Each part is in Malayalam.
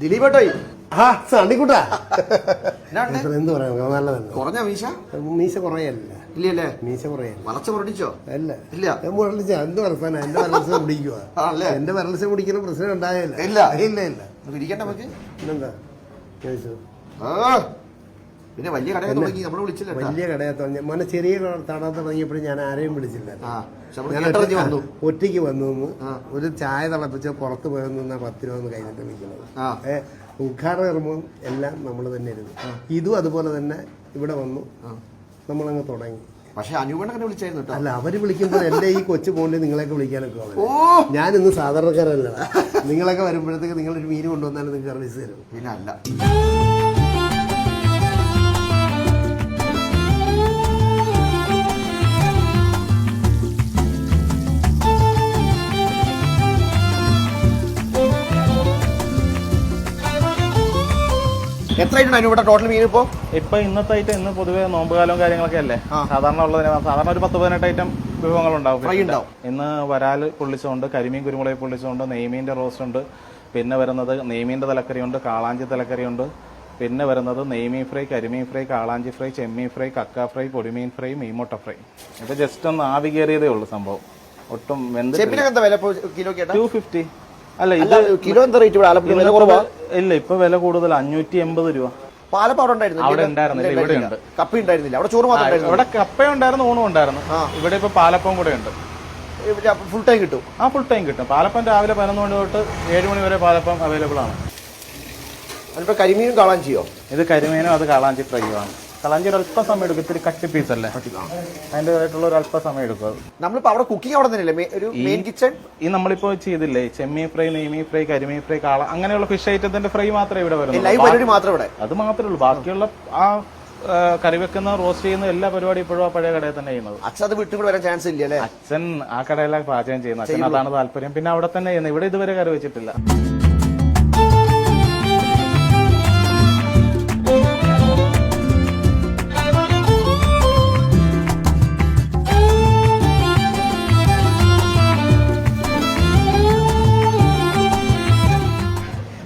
ദിലീപേട്ടോയ്. ആ സണ്ണിക്കുട്ടാ എന്ത് പറയാം നല്ലതല്ല? കുറഞ്ഞ മീശ? മീശ കുറയല്ല. ഇല്ലല്ലേ? മീശ കുറയല്ല. വളച്ച മുരടിച്ചോ അല്ല. ഇല്ല. മുരളിച്ച എന്ത് വർത്താന? എന്റെ വരൾച്ച ആണല്ലേ? എന്റെ വരൾച്ച കുടിക്കുന്ന പ്രശ്നം ഉണ്ടായില്ല ഇല്ല. ഇല്ല ഇല്ല. നമുക്ക് ഇരിക്കണ്ട നമുക്ക്. പിന്നെന്താ? ചോദിച്ചു ആ. പിന്നെ വലിയ തുടങ്ങി. നമ്മൾ വിളിച്ചില്ല വലിയ കടയെ തുടങ്ങി. മോനെ ചെറിയ തട തുടങ്ങിയപ്പോഴും ഞാൻ ആരെയും വിളിച്ചില്ല. ഞാൻ ഒറ്റയ്ക്ക് വന്നു ഒരു ചായ തിളപ്പിച്ച് പുറത്ത് പോയി നിന്ന പത്ത് രൂപ ഒന്ന് കൈന്നിട്ട് വിളിക്കുന്നത് ഉദ്ഘാടന കർമ്മവും എല്ലാം നമ്മൾ തന്നെ ഇരുന്നു. ഇതും അതുപോലെ തന്നെ ഇവിടെ വന്നു. നമ്മളങ്ങ് തുടങ്ങി. പക്ഷെ അനുപണ്ണനെ വിളിച്ചായിരുന്നു അല്ല അവർ വിളിക്കുമ്പോൾ എന്റെ ഈ കൊച്ചു പോണ്ടി നിങ്ങളെയൊക്കെ വിളിക്കാനൊക്കെ ഓ! ഞാൻ ഇന്ന് സാധാരണക്കാരല്ല നിങ്ങളൊക്കെ വരുമ്പോഴത്തേക്ക് നിങ്ങളൊരു മീൻ കൊണ്ടുവന്നാലും നിങ്ങൾക്ക് സർവീസ് തരും. പിന്നെ അല്ല. അനുപേട്ട ടോട്ടൽ മീൻ ഇപ്പോ? ഇപ്പൊ ഇന്നത്തെ ഐറ്റം ഇന്ന് പൊതുവെ നോമ്പുകാലവും കാര്യങ്ങളൊക്കെ അല്ലേ? സാധാരണ ഉള്ളതിന് സാധാരണ ഒരു പത്ത് പതിനെട്ട് ഐറ്റം വിഭവങ്ങൾ ഉണ്ടാവും. ഇന്ന് വരാൽ പൊള്ളിച്ചുണ്ട് കരിമീൻ കുരുമുളക് പൊള്ളിച്ചുണ്ട് നെയ്മീന്റെ റോസ്റ്റ് ഉണ്ട്. പിന്നെ വരുന്നത് നെയ്മീന്റെ തലക്കറിയുണ്ട് കാളാഞ്ചി തലക്കറിയുണ്ട്. പിന്നെ വരുന്നത് നെയ്മീൻ ഫ്രൈ കരിമീൻ ഫ്രൈ കാളാഞ്ചി ഫ്രൈ ചെമ്മീൻ ഫ്രൈ കക്ക ഫ്രൈ പൊടിമീൻ ഫ്രൈ മീമുട്ട ഫ്രൈ. ഇത് ജസ്റ്റ് ഒന്ന് ആവി കയറിയതേ ഉള്ളൂ സംഭവം. ഒട്ടും വെന്ത് ടു ഫിഫ്റ്റി അല്ല ഇത് കിലോ എന്താ റേറ്റ് ഇവിടെ? ആലപ്പുഴ വില കുറവാ? ഇല്ല ഇപ്പൊ വില കൂടുതൽ അഞ്ഞൂറ്റി എൺപത് രൂപ. പാലപ്പം അവിടെ ഉണ്ടായിരുന്നില്ല? അവിടെ ഉണ്ടായിരുന്നില്ല, ഇവിടെ ഉണ്ട്. കപ്പ ഉണ്ടായിരുന്നില്ല. അവിടെ ചോറ് മാത്രം ഇവിടെ കപ്പ ഉണ്ടായിരുന്നു ഊണും ഉണ്ടായിരുന്നു. ഇവിടെ ഇപ്പൊ പാലപ്പം കൂടെ ഉണ്ട്. ഫുൾ ടൈം കിട്ടും? ആ ഫുൾ ടൈം കിട്ടും. പാലപ്പം രാവിലെ പതിനൊന്ന് മണി തൊട്ട് ഏഴ് മണി വരെ പാലപ്പം അവൈലബിൾ ആണ്. അതിപ്പോ കരിമീനും കാളാഞ്ചിയോ? ഇത് കരിമീനും അത് കാളാഞ്ചി ഫ്രൈയുമാണ്. കാളാഞ്ചി ഒരു അല്പ സമയം എടുക്കും. ഇത്തിരി കട്ടി പീസ് അല്ലേ? അതിന്റെതായിട്ടുള്ള ഒരു അല്പ സമയം എടുക്കും. നമ്മളിപ്പോൾ നമ്മളിപ്പോ അവിടെ കുക്കിംഗ് അവിടെ തന്നെയല്ലേ? ഒരു മെയിൻ കിച്ചൺ ഈ നമ്മളിപ്പോ ചെയ്തില്ലേ? ചെമ്മീൻ ഫ്രൈ നെയ്മീൻ ഫ്രൈ കരിമീൻ ഫ്രൈ കാള അങ്ങനെയുള്ള ഫിഷ് ഐറ്റത്തിന്റെ ഫ്രൈ മാത്രമേ ഇവിടെ ലൈവ് വരുന്നുള്ളൂ അത് മാത്രമേ ഉള്ളൂ ബാക്കിയുള്ള ആ ആ, കറി വെക്കുന്ന റോസ്റ്റ് ചെയ്യുന്ന എല്ലാ പരിപാടിയും ഇപ്പോഴും ആ പഴയ കടയിൽ തന്നെ ചെയ്യുന്നത്. അച്ഛൻ അത് വിട്ടുകൂടെ വരാൻ ചാൻസ് ഇല്ലല്ലേ? അച്ഛൻ ആ കടയിലാണ് പാചകം ചെയ്യുന്നത് അച്ഛൻ അതാണ് താല്പര്യം. പിന്നെ അവിടെ തന്നെ ചെയ്യുന്നത് ഇവിടെ ഇതുവരെ കറി വെച്ചിട്ടില്ല.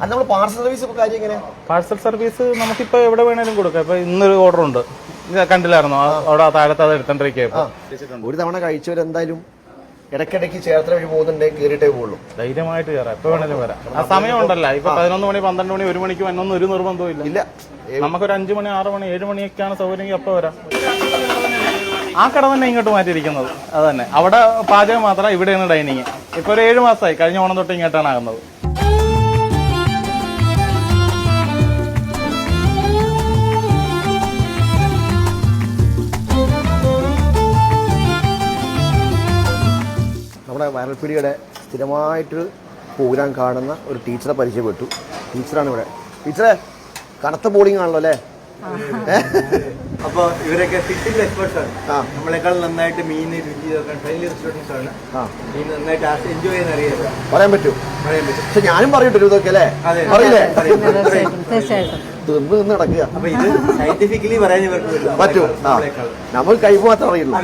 അത് നമ്മൾ പാർസൽ സർവീസ് ഇപ്പൊ കാര്യം എങ്ങനെ? പാഴ്സൽ സർവീസ് നമുക്കിപ്പോ എവിടെ വേണേലും കൊടുക്കാം. ഇപ്പൊ ഇന്നൊരു ഓർഡർ ഉണ്ട്. ഇത് കണ്ടില്ലായിരുന്നോ? ആ- അവിടെ താഴത്ത് അത് എടുത്തോണ്ടിരിക്കുക ഒരു തവണ കഴിച്ചവരെന്തായാലും ഇടയ്ക്കിടയ്ക്ക് ചേർത്ത വഴി പോകുന്നുണ്ട് കയറിയിട്ടേ പോകുള്ളൂ ധൈര്യമായിട്ട് കയറാം എപ്പോ വേണേലും വരാം. ആ സമയം ഉണ്ടല്ലോ ഇപ്പൊ പതിനൊന്ന് മണി പന്ത്രണ്ട് മണി ഒരു മണിക്ക് വന്നൊന്നും ഒരു നിർബന്ധവും ഇല്ല. ഇല്ല. നമുക്കൊരു അഞ്ചു മണി ആറ് മണി ഏഴ് മണിയൊക്കെയാണ് സൗകര്യം എപ്പൊ വരാം. ആ കട തന്നെ ഇങ്ങോട്ട് മാറ്റിയിരിക്കുന്നത്. അത് തന്നെ. അവിടെ പാചകം മാത്രമാണ് ഇവിടെയാണ് ഡൈനിങ്. ഇപ്പൊ ഒരു ഏഴ് മാസമായി. കഴിഞ്ഞ ഓണം തൊട്ട് ഇങ്ങോട്ടാണ് ആകുന്നത്. നമ്മുടെ വയറൽപ്പീടിയുടെ സ്ഥിരമായിട്ട് പ്രോഗ്രാം കാണുന്ന ഒരു ടീച്ചറെ പരിചയപ്പെട്ടു. ടീച്ചറാണ് ഇവിടെ. ടീച്ചറെ കനത്ത ബോളിംഗ് ആണല്ലോ അല്ലേ? അപ്പോൾ ഇവരൊക്കെ ഫിഷിംഗ് എക്സ്പേർട്സ് ആണ്. ആ. നമ്മളെക്കാൾ നന്നായിട്ട് മീൻ രുചി നോക്കാൻ ഫ്രണ്ട്ലി റെസ്റ്റോറൻസ് ആണ്. ആ. മീൻ നന്നായിട്ട് എൻജോയ് ചെയ്യാൻ അറിയാം. പറയാൻ പറ്റും. പറയാൻ പറ്റും. പക്ഷെ ഞാനും പറയട്ടു ഇതൊക്കെ അല്ലേ? അതെ. പറയില്ലേ? തീർച്ചയായിട്ടും തീർച്ചയായിട്ടും. തിന്ന് നിന്ന് നടക്കുക. അപ്പൊ ഇത് സയന്റിഫിക്കലി പറയാൻ. പറ്റും. നമ്മൾ കഴിവ് മാത്രം അറിയുള്ളൂ.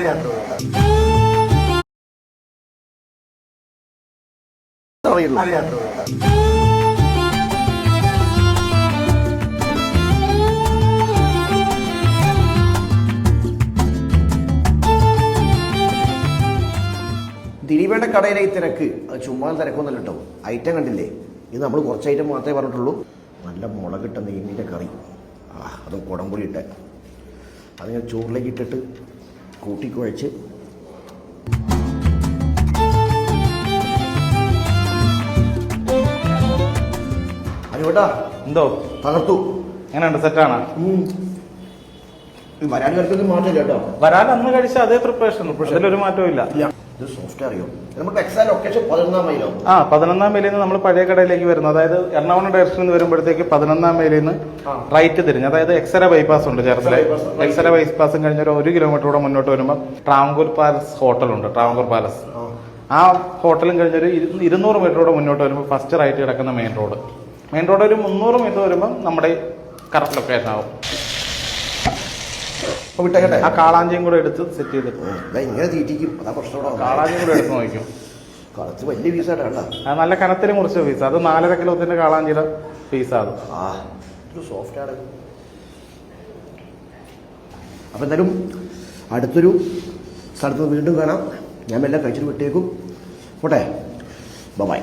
അറിയുള്ളൂ. അറിയാം. ദിലീപേണ്ട കടയിലെ ഈ തിരക്ക് അത് ചുമ്മാ തിരക്കൊന്നല്ല കേട്ടോ ഐറ്റം കണ്ടില്ലേ? ഇത് നമ്മൾ കുറച്ച് ഐറ്റം മാത്രമേ പറഞ്ഞിട്ടുള്ളൂ. നല്ല മുളകിട്ട നെയ്മീന്റെ കറി. ആ അതും കുടംപുളി ഇട്ട് അത് ഞാൻ ചോറിലേക്ക് ഇട്ടിട്ട് കൂട്ടിക്കുഴച്ച് അനുവേട്ടാ എന്തോ? തകർത്തു. എങ്ങനെയുണ്ട്? സെറ്റാണ്? വരാൻ കഴിച്ചത് മാറ്റില്ല കേട്ടോ. വരാൻ അന്ന് കഴിച്ച അതേ പ്രിപ്പറേഷൻ അതിലൊരു മാറ്റവും ഇല്ല. ഇത് സോഫ്റ്റ് അറിയോ? നമുക്ക് എക്സാ ലൊക്കേഷൻ പതിനൊന്നാം മൈലോ ആ പതിനൊന്നാം മൈലിൽ നിന്ന് നമ്മൾ പഴയ കടയിലേക്ക് വരുന്നു. അതായത് എറണാകുളം ഡയറക്ഷനിൽ നിന്ന് വരുമ്പോഴത്തേക്ക് പതിനൊന്നാം മൈലിൽ നിന്ന് റൈറ്റ് തിരിഞ്ഞ്. അതായത് എക്സര ബൈപ്പാസ് ഉണ്ട് ചേർത്തല. എക്സര ബൈപ്പാസും കഴിഞ്ഞ ഒരു ഒരു കിലോമീറ്റർ കൂടെ മുന്നോട്ട് വരുമ്പോൾ ട്രാവങ്കൂർ പാലസ് ഹോട്ടലുണ്ട് ട്രാവങ്കൂർ പാലസ് ആ. ഹോട്ടലും കഴിഞ്ഞൊരു ഇരു- ഇരുന്നൂറ് മീറ്റർ കൂടെ മുന്നോട്ട് വരുമ്പോൾ ഫസ്റ്റ് റൈറ്റ് കിടക്കുന്ന മെയിൻ റോഡ് മെയിൻ റോഡ് ഒരു മുന്നൂറ് മീറ്റർ വരുമ്പം നമ്മുടെ കറക്റ്റ് ലൊക്കേഷൻ ആവും. വിട്ടേക്കട്ടെ? ആ കാളാഞ്ചിയും കൂടെ എടുത്ത് സെറ്റ് ചെയ്തിട്ട്. ഇങ്ങനെ തീറ്റിക്കും. അതാ പ്രശ്നം. കാളാഞ്ചിയും കൂടെ എടുത്ത് നോക്കും കുറച്ച് വലിയ അത് നല്ല കനത്തിൽ മുറിച്ച പീസ് അത് നാലര കിലോത്തിന്റെ കാളാഞ്ചിയുടെ പീസാണ് ആ അപ്പൊ എന്തായാലും അടുത്തൊരു സ്ഥലത്ത് വീണ്ടും കാണാം. ഞാൻ എല്ലാം കഴിച്ചിട്ട് വിട്ടേക്കും. പോട്ടെ? ബൈ